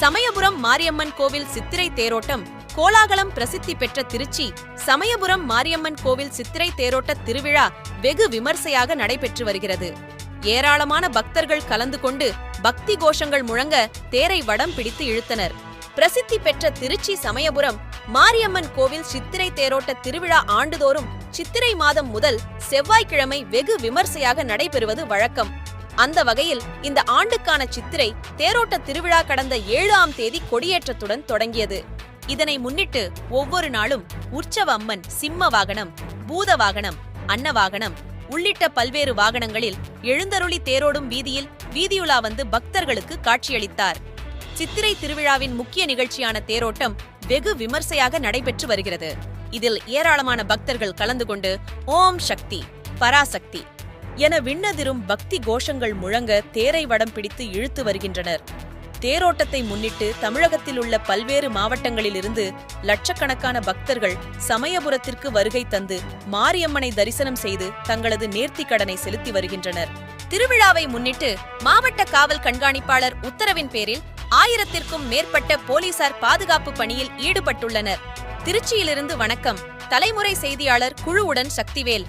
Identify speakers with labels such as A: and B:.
A: சமயபுரம் மாரியம்மன் கோவில் சித்திரை தேரோட்டம் கோலாகலம் பிரசித்தி பெற்ற திருச்சி சமயபுரம் மாரியம்மன் கோவில் சித்திரை தேரோட்ட திருவிழா வெகு விமர்சையாக நடைபெற்று வருகிறது. ஏராளமான பக்தர்கள் கலந்து கொண்டு பக்தி கோஷங்கள் முழங்க தேரை வடம் பிடித்து இழுத்தனர். பிரசித்தி பெற்ற திருச்சி சமயபுரம் மாரியம்மன் கோவில் சித்திரை தேரோட்ட திருவிழா ஆண்டுதோறும் சித்திரை மாதம் முதல் செவ்வாய்க்கிழமை வெகு விமர்சையாக நடைபெறுவது வழக்கம். அந்த வகையில் இந்த ஆண்டுக்கான சித்திரை தேரோட்ட திருவிழா கடந்த ஏழாம் தேதி கொடியேற்றத்துடன் தொடங்கியது. இதனை முன்னிட்டு ஒவ்வொரு நாளும் உற்சவ அம்மன் சிம்ம வாகனம் பூத வாகனம் அன்ன வாகனம் உள்ளிட்ட பல்வேறு வாகனங்களில் எழுந்தருளி தேரோடும் வீதியில் வீதியுலா வந்து பக்தர்களுக்கு காட்சியளித்தார். சித்திரை திருவிழாவின் முக்கிய நிகழ்ச்சியான தேரோட்டம் வெகு விமர்சையாக நடைபெற்று வருகிறது. இதில் ஏராளமான பக்தர்கள் கலந்து கொண்டு ஓம் சக்தி பராசக்தி என விண்ணதிரும் பக்தி கோஷங்கள் முழங்க தேரை வடம் பிடித்து இழுத்து வருகின்றனர். தேரோட்டத்தை முன்னிட்டு தமிழகத்தில் உள்ள பல்வேறு மாவட்டங்களிலிருந்து லட்சக்கணக்கான பக்தர்கள் சமயபுரத்திற்கு வருகை தந்து மாரியம்மனை தரிசனம் செய்து தங்களது நேர்த்திக் கடனை செலுத்தி வருகின்றனர். திருவிழாவை முன்னிட்டு மாவட்ட காவல் கண்காணிப்பாளர் உத்தரவின் பேரில் ஆயிரத்திற்கும் மேற்பட்ட போலீசார் பாதுகாப்பு பணியில் ஈடுபட்டுள்ளனர். திருச்சியிலிருந்து வணக்கம். தலைமுறை செய்தியாளர் குழுவுடன் சக்திவேல்.